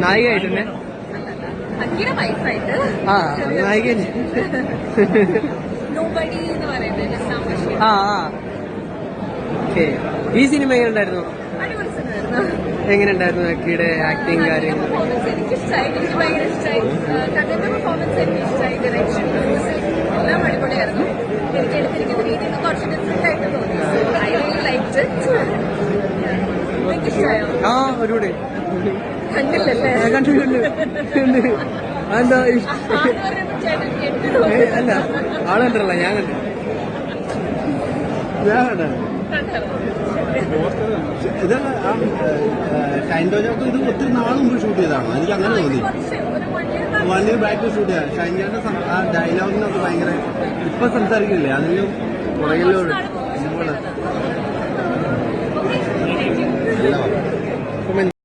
നായികയായിട്ട് ആ നായിക ആ ആ. ഓക്കെ. ഈ സിനിമ എങ്ങനെയുണ്ടായിരുന്നു? എങ്ങനെയുണ്ടായിരുന്നു അക്കിയുടെ ആക്ടിങ് കാര്യങ്ങൾ എല്ലാം അടിപൊളിയായിരുന്നു. എനിക്ക് എടുത്തിരിക്കുന്ന രീതിയിൽ കുറച്ച് ആ ആ, കണ്ടു കണ്ടു അതെന്താ അല്ല ആൾ കണ്ടല്ല ഞാൻ കണ്ടു. ഞാൻ കണ്ടു ഇത് ഷൈൻഡോജാക്ക് ഇത് ഒത്തിരി നാൾ മുമ്പ് ഷൂട്ട് ചെയ്താണോ എനിക്ക് അങ്ങനെ തോന്നി. വൺ ഇയർ ബാക്ക് ഷൂട്ട് ചെയ്യാം ഷൈൻജാന്റെ ഡയലോഗിനൊക്കെ ഭയങ്കര ഇപ്പൊ സംസാരിക്കില്ലേ? അതിന് പുറകിലോട് woman